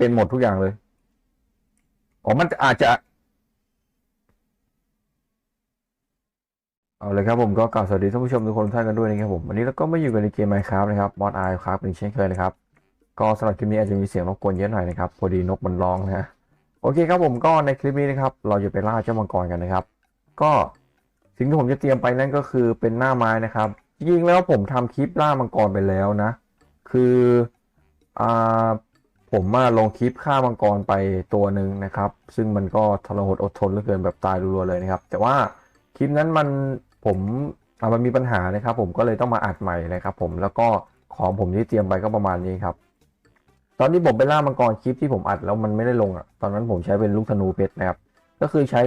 เป็นหมดทุกอย่างเลยอ๋อมันอาจจะ เอาเลยครับผมก็กล่าวสวัสดีท่านผู้ชมทุกคนท่านกันด้วยนะครับผมวันนี้เราก็มาอยู่กันในเกม Minecraft นะครับมอดไอครับเป็นเช่นเคยนะครับ ก็สำหรับคลิปนี้อาจจะมีเสียงรบกวนเยอะหน่อยนะครับ พอดีนกมันร้องนะโอเคครับผมก็ในคลิปนี้นะครับ เราจะไปล่าเจ้ามังกรกันนะครับ ก็สิ่งที่ผมจะเตรียมไปนั่นก็คือเป็นหน้าไม้นะครับจริงๆแล้วผมทำคลิปล่ามังกรไปแล้วนะ คืออ่า ผมมาลงคลิปฆ่ามังกรไปตัวหนึ่งนะครับ ซึ่งมันก็ทรหดอดทนเหลือเกินแบบตายรัวๆเลยนะครับ แต่ว่าคลิปนั้นมันผมมันมีปัญหานะครับ ผมก็เลยต้องมาอัดใหม่นะครับ ผมแล้วก็ของผมที่เตรียมไปก็ประมาณนี้ครับ ตอนที่ผมไปล่ามังกรคลิปที่ผมอัดแล้วมันไม่ได้ลงอะตอนนั้นผมใช้เป็นลูกธนูเพชรนะครับ ก็คือใช้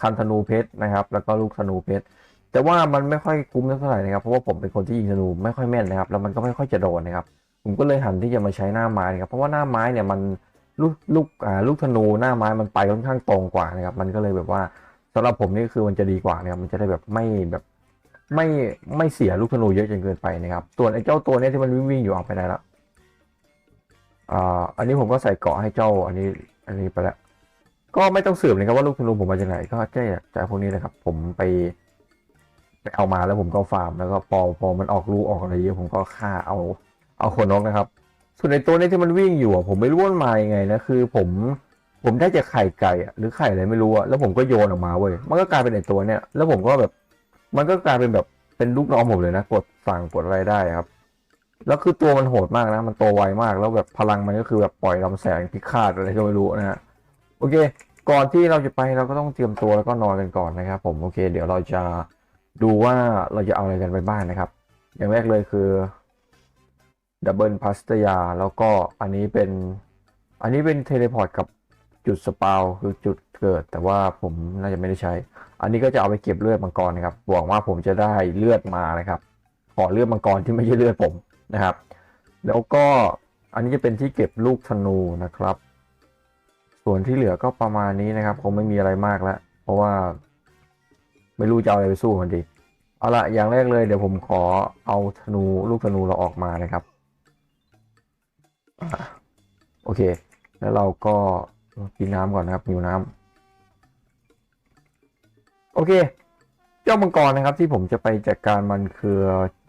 คันธนูเพชรนะครับ แล้วก็ลูกธนูเพชรแต่ว่ามันไม่ค่อยคุ้มเท่าไหร่นะครับเพราะว่าผมเป็นคนที่ยิงธนูไม่ค่อยแม่นนะครับ แล้วมันก็ไม่ค่อยจะโดนนะครับ ผมก็เลยหันที่จะมาใช้หน้าไม้นะครับเพราะว่าหน้าไม้เนี่ยมันลูกลูกอ่าลูกธนูหน้าไม้มันไปค่อนข้างตรงกว่านะครับ มันก็เลยแบบว่าสำหรับผมนี่คือมันจะดีกว่านะครับมันจะได้แบบไม่แบบไม่ไม่เสียลูกธนูเยอะจนเกินไปนะครับส่วนไอ้เจ้าตัวเนี้ยที่มันวิ่งๆอยู่ออกไปได้แล้วอ่าอันนี้ผมก็ใส่เกาะให้เจ้า อันนี้อันนี้ไปแล้วก็ไม่ต้องสืบเลยครับว่าลูกธนูผมมาจากไหนก็แค่จากพวกนี้นะครับ ผมไปไปเอามาแล้วผมก็ฟาร์มแล้วก็พอพอมันออกลูกออกอะไรเยอะผมก็ฆ่าเอา เอาขนนกนะครับ ส่วนในตัวนี้ที่มันวิ่งอยู่อะผมไม่รู้ว่ามันมายังไงนะคือ ผมผมได้จากไข่ไก่อะหรือไข่อะไรไม่รู้อะแล้วผมก็โยนออกมาเว้ยมันก็กลายเป็นไอตัวเนี้ยแล้วผมก็แบบ มันก็กลายเป็นแบบเป็นลูกน้องผมเลยนะกดสั่งกดอะไรได้ครับแล้วคือตัวมันโหดมากนะ มันโตไวมาก แล้วแบบพลังมันก็คือแบบปล่อยลำแสงพิฆาตอะไรก็ไม่รู้นะฮะโอเค ก่อนที่เราจะไปเราก็ต้องเตรียมตัวแล้วก็นอนกันก่อนนะครับ ผมโอเค เดี๋ยวเราจะดูว่าเราจะเอาอะไรกันไปบ้างนะครับ อย่างแรกเลยคือ ดับเบิลพาสตยา แล้วก็อันนี้เป็น อันนี้เป็นเทเลพอร์ตกับจุดสปาวคือจุดเกิด แต่ว่าผมน่าจะไม่ได้ใช้ อันนี้ก็จะเอาไปเก็บเลือดมังกรนะครับหวังว่าผมจะได้เลือดมานะครับ ขอเลือดมังกรที่ไม่ใช่เลือดผมนะครับ แล้วก็อันนี้จะเป็นที่เก็บลูกธนูนะครับ ส่วนที่เหลือก็ประมาณนี้นะครับคงไม่มีอะไรมากแล้ว เพราะว่า ไม่รู้จะเอาอะไรไปสู้มันดีเอาละอย่างแรกเลยเดี๋ยวผมขอเอาธนูลูกธนูเราออกมานะครับ โอเค แล้วเราก็กินน้ำก่อนนะครับหิวน้ำโอเค เจ้ามังกรนะครับ ที่ผมจะไปจัดการมันคือ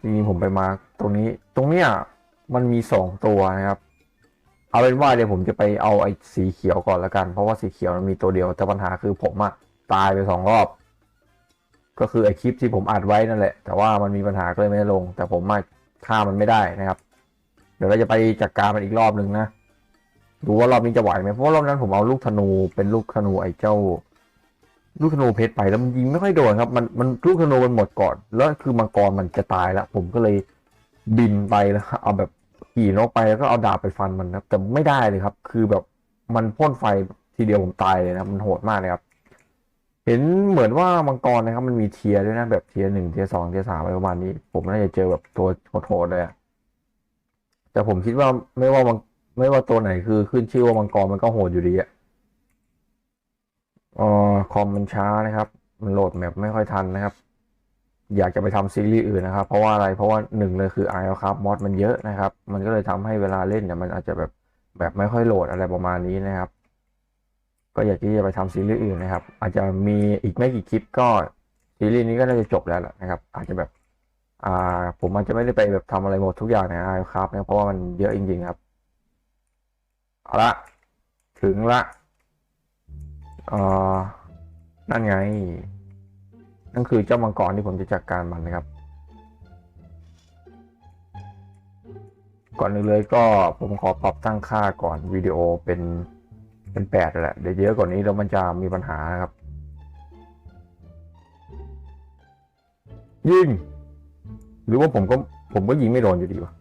จริงๆผมไปมาตรงนี้ ตรงเนี้ยมันมีสองตัวนะครับ เอาเป็นว่าเดี๋ยวผมจะไปเอาไอ้สีเขียวก่อนละกัน เพราะว่าสีเขียวมันมีตัวเดียวแต่ปัญหาคือผมอะตายไปสองรอบ ก็คือไอคลิปที่ผมอัดไว้นั่นแหละ แต่ว่ามันมีปัญหาก็เลยไม่ได้ลง แต่ผมมาฆ่ามันไม่ได้นะครับ เดี๋ยวเราจะไปจัดการมันอีกรอบหนึ่งนะ ดูว่ารอบนี้จะไหวไหมเพราะารอบนั้นผมเอาลูกธนูเป็นลูกธนูไอ้เจ้า ลูกธนูเพชรไปแล้วมันยิงไม่ค่อยโดนครับ มันมันลูกธนูมันหมดก่อน แล้วคือมังกรมันจะตายแล้ว ผมก็เลยบินไปแล้วเอาแบบขี่นกไปแล้วก็เอาดาบไปฟันมันนะแต่ไม่ได้เลยครับ คือแบบมันพ่นไฟทีเดียวผมตายเลยนะมันโหดมากเลยครับ เห็นเหมือนว่ามังกรนะครับ มันมีเทียด้วยนะแบบเทียหนึ่งเทียสองเทียสามอะไรประมาณนี้ ผมน่าจะเจอแบบตัวโหดๆเลยอะ แต่ผมคิดว่าไม่ว่ามังไม่ว่าตัวไหนคือขึ้นชื่อว่ามังกรมันก็โหดอยู่ดีอะอ่อคอมมันช้านะครับ มันโหลดแมปไม่ค่อยทันนะครับ อยากจะไปทำซีรีส์อื่นนะครับ เพราะว่าอะไรเพราะว่าหนึ่งเลยคือไออครับมอดมันเยอะนะครับ มันก็เลยทำให้เวลาเล่นเนี่ยมันอาจจะแบบแบบไม่ค่อยโหลดอะไรประมาณนี้นะครับ ก็อยากที่จะไปทำซีรีส์อื่นนะครับ อาจจะมีอีกไม่กี่คลิปก็ซีรีส์นี้ก็น่าจะจบแล้วแหละนะครับ อาจจะแบบ อ่า ผมอาจจะไม่ได้ไปแบบทำอะไรหมดทุกอย่างในไอครับนะเพราะว่ามันเยอะจริงๆครับ เอาละ ถึงละเอ่อนั่นไง นั่นคือเจ้ามังกรที่ผมจะจัดการมันนะครับ ก่อนอื่นเลยก็ผมขอปรับตั้งค่าก่อนวิดีโอเป็นเป็นแปดแหละ เดี๋ยวเยอะกว่านี้แล้วมันจะมีปัญหานะครับ ยิง หรือว่าผมก็ผมก็ยิงไม่โดนอยู่ดีวะ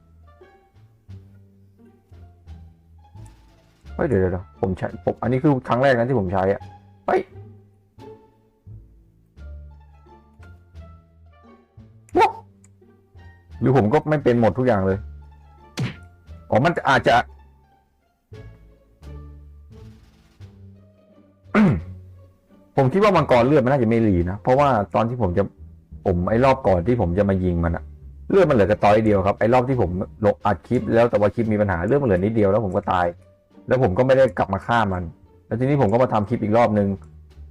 เฮ้ยเดี๋ยวเดี๋ยวเดี๋ยวผมใช้ผมอันนี้คือครั้งแรกนะที่ผมใช้อะเฮ้ยหรือผมก็ไม่เป็นหมดทุกอย่างเลย อ๋อ มันอาจจะ ผมคิดว่ามังกรเลือดมันน่าจะไม่รีนะ เพราะว่าตอนที่ผมจะ ผมไอ้รอบก่อนที่ผมจะมายิงมันอะ เลื่อดมันเหลือกระตอยเดียวครับไอ้รอบที่ผมลงอัดคลิป แล้วแต่ว่าคลิปมีปัญหาเลื่อดมันเหลือนิดเดียวแล้วผมก็ตาย แล้วผมก็ไม่ได้กลับมาฆ่ามัน แล้วทีนี้ผมก็มาทำคลิปอีกรอบนึง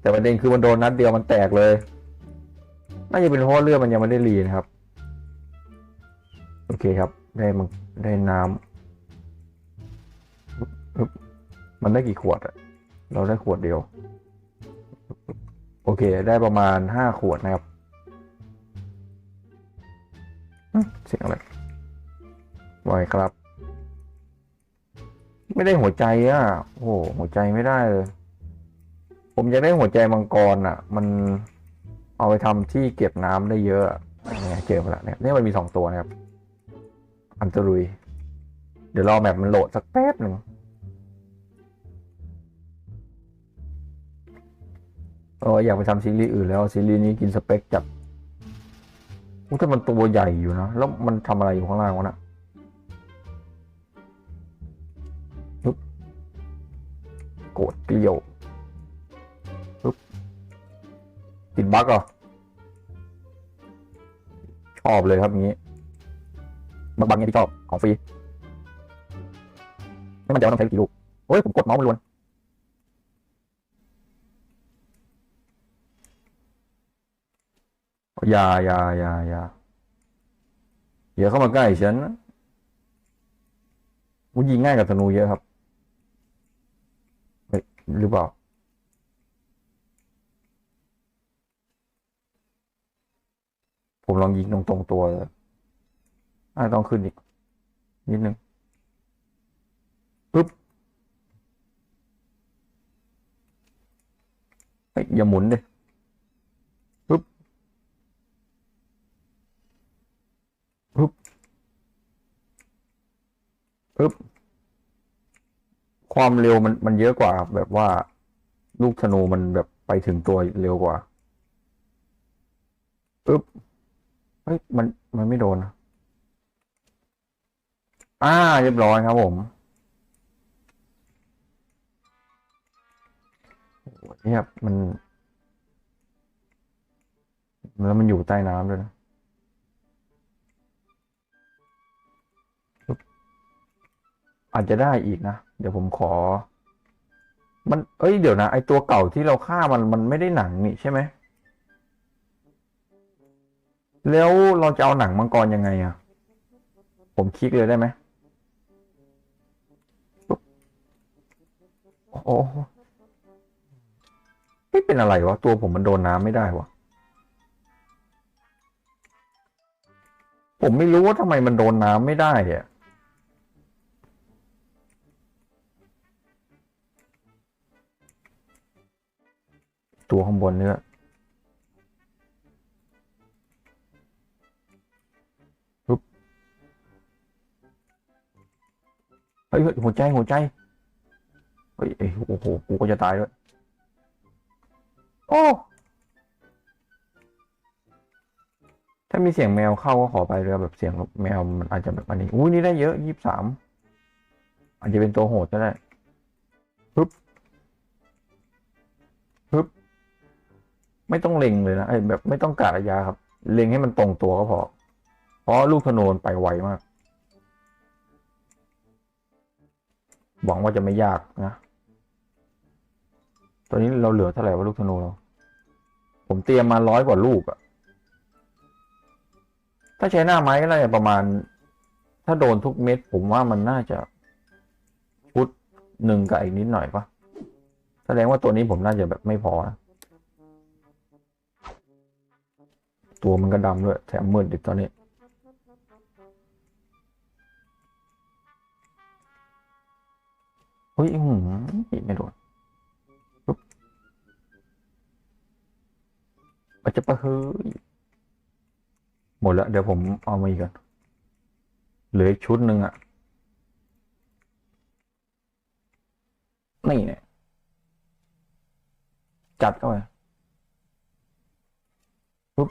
แต่ประเด็นคือมันโดนนัดเดียวมันแตกเลยน่าจะเป็นเพราะเลือดมันยังไม่ได้รีนะครับ โอเคครับ ได้มันได้น้ำมันได้กี่ขวดอะเราได้ขวดเดียว โอเค ได้ประมาณห้าขวดนะครับ เสียงอะไรไวครับ ไม่ได้หัวใจอะ โอ้โหหัวใจไม่ได้เลย ผมจะได้หัวใจมังกรอะ มันเอาไปทำที่เก็บน้ำได้เยอะเนี่ยเจอมาแล้วเนี่ยเนี่ยมันมีสองตัวนะครับ อันตรุย เดี๋ยวรอแมปมันโหลดสักแป๊บหนึ่งเอออยากไปทำซีรีส์อื่นแล้วซีรีส์นี้กินสเปคจัด อู้แต่มันตัวใหญ่อยู่นะ แล้วมันทำอะไรอยู่ข้างล่างวะนะปึ๊บโกรธเกลียวปึ๊บติดบั๊กเหรอ ชอบเลยครับงนี้ บักบังเนี่ยที่ชอบ ของฟรี ไม่มันจว่าต้องใช้กี่ลูก โอ้ย ผมกดเมาส์มันล้วน อย่าอย่าอย่าอย่าอย่าเข้ามาใกล้ฉันนะวุ้ยิงง่ายกับธนูเยอะครับเฮ้ยหรือเปล่าผมลองยิงตรงตรงตัวเลยอ่าต้องขึ้นอีก นิดนึงปึ๊บเฮ้ยอย่าหมุนดิปึ๊บ ปึ๊บ ปึ๊บความเร็วมันมันเยอะกว่าครับแบบว่าลูกธนูมันแบบไปถึงตัวเร็วกว่าปึ๊บเฮ้ยมันมันไม่โดนอ่าเรียบร้อยครับผมเนี่ยมัน แล้วมันอยู่ใต้น้ำด้วยนะ อาจจะได้อีกนะ เดี๋ยวผมขอ มัน เอ้ย เดี๋ยวนะ ไอตัวเก่าที่เราฆ่ามัน มันไม่ได้หนังนี่ใช่ไหม แล้วเราจะเอาหนังมังกรยังไงอะผมคลิกเลยได้ไหมโอ้ไม่เป็นอะไรวะ ตัวผมมันโดนน้ำไม่ได้วะผมไม่รู้ว่าทำไมมันโดนน้ำไม่ได้อะ ตัวข้างบนเนี่ยปุ๊บเฮ้ยหัวใจหัวใจเฮ้ยเอ้ยโอ้โหกูก็จะตายด้วยโอ้ถ้ามีเสียงแมวเข้าก็ขอไปเลยครับแบบเสียงแมวมันอาจจะแบบอันนี้อุ้ยนี่ได้เยอะยี่สิบสามอาจจะเป็นตัวโหดก็ได้ปึ๊บปึ๊บ ไม่ต้องเล็งเลยนะไอ้แบบไม่ต้องกะระยะครับ เล็งให้มันตรงตัวก็พอ เพราะลูกธนูนไปไวมาก หวังว่าจะไม่ยากนะ ตอนนี้เราเหลือเท่าไหร่ว่าลูกธนูเรา ผมเตรียมมาร้อยกว่าลูกอะถ้าใช้หน้าไม้ก็น่าจะประมาณ ถ้าโดนทุกเม็ด ผมว่ามันน่าจะชุดหนึ่งกับอีกนิดหน่อยปะแสดงว่าตัวนี้ผมน่าจะแบบไม่พอนะ ตัวมันก็ดำด้วยแถมมืดอีกตอนนี้ เฮ้ยหือไม่โดนปุ๊บอาจจะปะเฮ้ยหมดแล้ว เดี๋ยวผมเอามาอีกก่อนเหลืออีกชุดหนึ่งอะนี่เนี่ยจัดเข้าไปปุ๊บ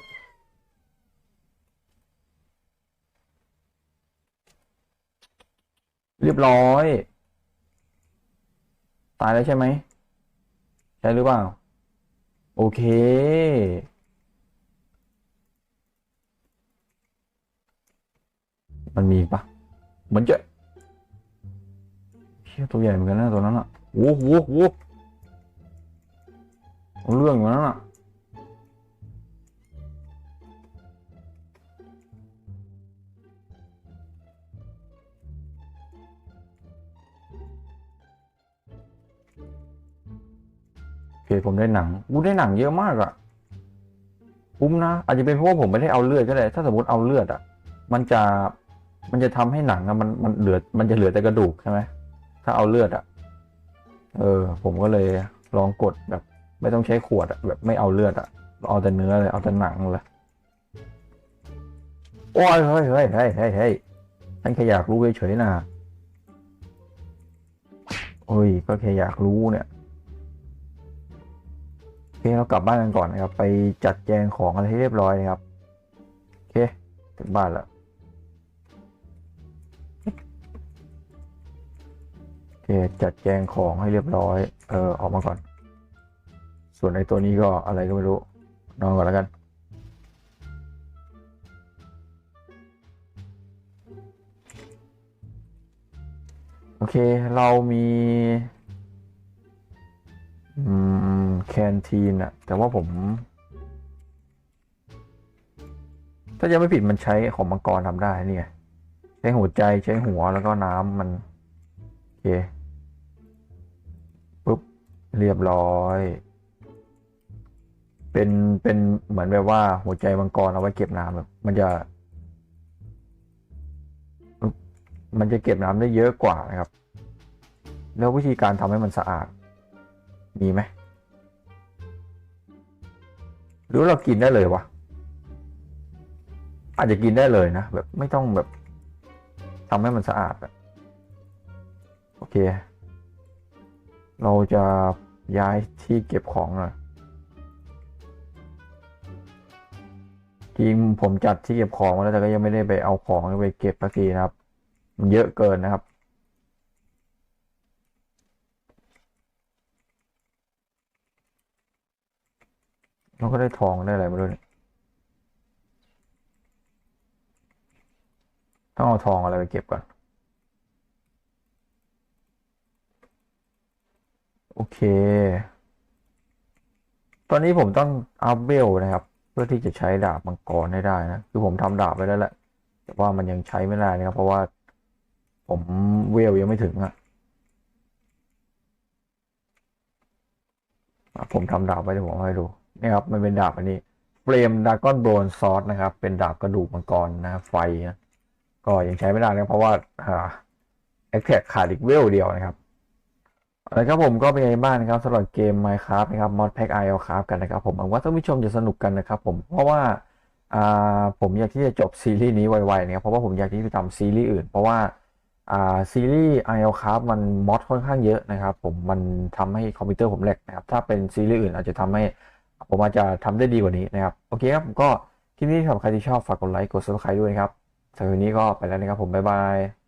เรียบร้อย ตายแล้วใช่ไหม ใช่หรือเปล่า โอเค มันมีปะเหมือนจะชี่ยตัวใหญ่เหมือนกันนะตัวนั้นอะโอ้โหโอ้โหเอาเรื่องอยู่นั้นอะ เคผมได้หนังกูได้หนังเยอะมากอะคุ้มนะอาจจะเป็นเพราะว่าผมไม่ได้เอาเลือดก็ได้ ถ้าสมมติเอาเลือดอะมันจะมันจะทำให้หนังอะมันมันเหลือ มันจะเหลือแต่กระดูกใช่ไหมถ้าเอาเลือดอะเออ ผมก็เลยลองกดแบบ ไม่ต้องใช้ขวดอะแบบไม่เอาเลือดอะเอาแต่เนื้อเลยเอาแต่หนังเลยโอ้ยเฮ้ยเฮ้ยเฮ้ยเฮ้ยเฮ้ยฉันแค่อยากรู้เฉยๆนะโอ้ยก็แค่อยากรู้เนี่ย คเรากลับบ้านกันก่อนนะครับ ไปจัดแจงของอะไรให้เรียบร้อยนะครับ โอเค ถึงบ้านแล้วโอเคจัดแจงของให้เรียบร้อย เออออกมาก่อน ส่วนไอ้ตัวนี้ก็อะไรก็ไม่รู้ นอนก่อนแล้วกันโอเค เรามี อืมแคนทีนอะแต่ว่าผม ถ้าจะไม่ผิดมันใช้ของมังกรทำได้นี่ไงใช้หัวใจใช้หัวแล้วก็น้ำมันโอเคปุ๊บเรียบร้อย เป็นเป็นเหมือนแบบว่า หัวใจมังกรเอาไว้เก็บน้ำแบบมันจะ มันจะเก็บน้ำได้เยอะกว่านะครับ แล้ววิธีการทำให้มันสะอาด มีไหมหรือเรากินได้เลยวะอาจจะกินได้เลยนะ แบบไม่ต้องแบบทำให้มันสะอาดอะโอเค เราจะย้ายที่เก็บของหน่อยจริงผมจัดที่เก็บของมาแล้วแต่ก็ยังไม่ได้ไปเอาของไปเก็บสักทีนะครับ มันเยอะเกินนะครับ เราก็ได้ทองได้อะไรมาด้วยเนี่ยต้องเอาทองอะไรไปเก็บก่อน โอเค ตอนนี้ผมต้องอัพเวลนะครับ เพื่อที่จะใช้ดาบมังกรให้ได้นะ คือผมทำดาบไปแล้วแหละ แต่ว่ามันยังใช้ไม่ได้นะครับ เพราะว่าผมเวลยังไม่ถึงอะ่ะผมทำดาบไว้เดี๋ยวผมให้ดู นี่ครับมันเป็นดาบอันนี้เฟรมดากอนโบนซอสนะครับ เป็นดาบกระดูกมังกรนะรไฟนะก็ยังใช้ไม่ได้นะเพราะว่าอ่าแอคแท็กขาดอีกเวลเดียวนะครับแล้วครับผมก็เป็นไงบ้างนะครับสำหรับเกม Minecraft นะครับ Mod Pack IL ครับกันนะครับ ผมหวังว่าท่านผู้ชมจะสนุกกันนะครับ ผมเพราะว่าอ่าผมอยากที่จะจบซีรีส์นี้ไวๆนะครับเพราะว่าผมอยากที่จะทำซีรีส์อื่น เพราะว่าอ่าซีรีส์ IL ครับมันมอดค่อนข้างเยอะนะครับ ผมมันทำให้คอมพิวเตอร์ผมแหลกนะครับถ้าเป็นซีรีส์อื่นอาจจะทำให้ ผมอาจจะทำได้ดีกว่านี้นะครับ โอเคครับผมก็คลิปนี้สำหรับใครที่ชอบฝากกดไลค์กด subscribe ด้วยครับสำหรับวันนี้ก็ไปแล้วนะครับผมบ๊ายบาย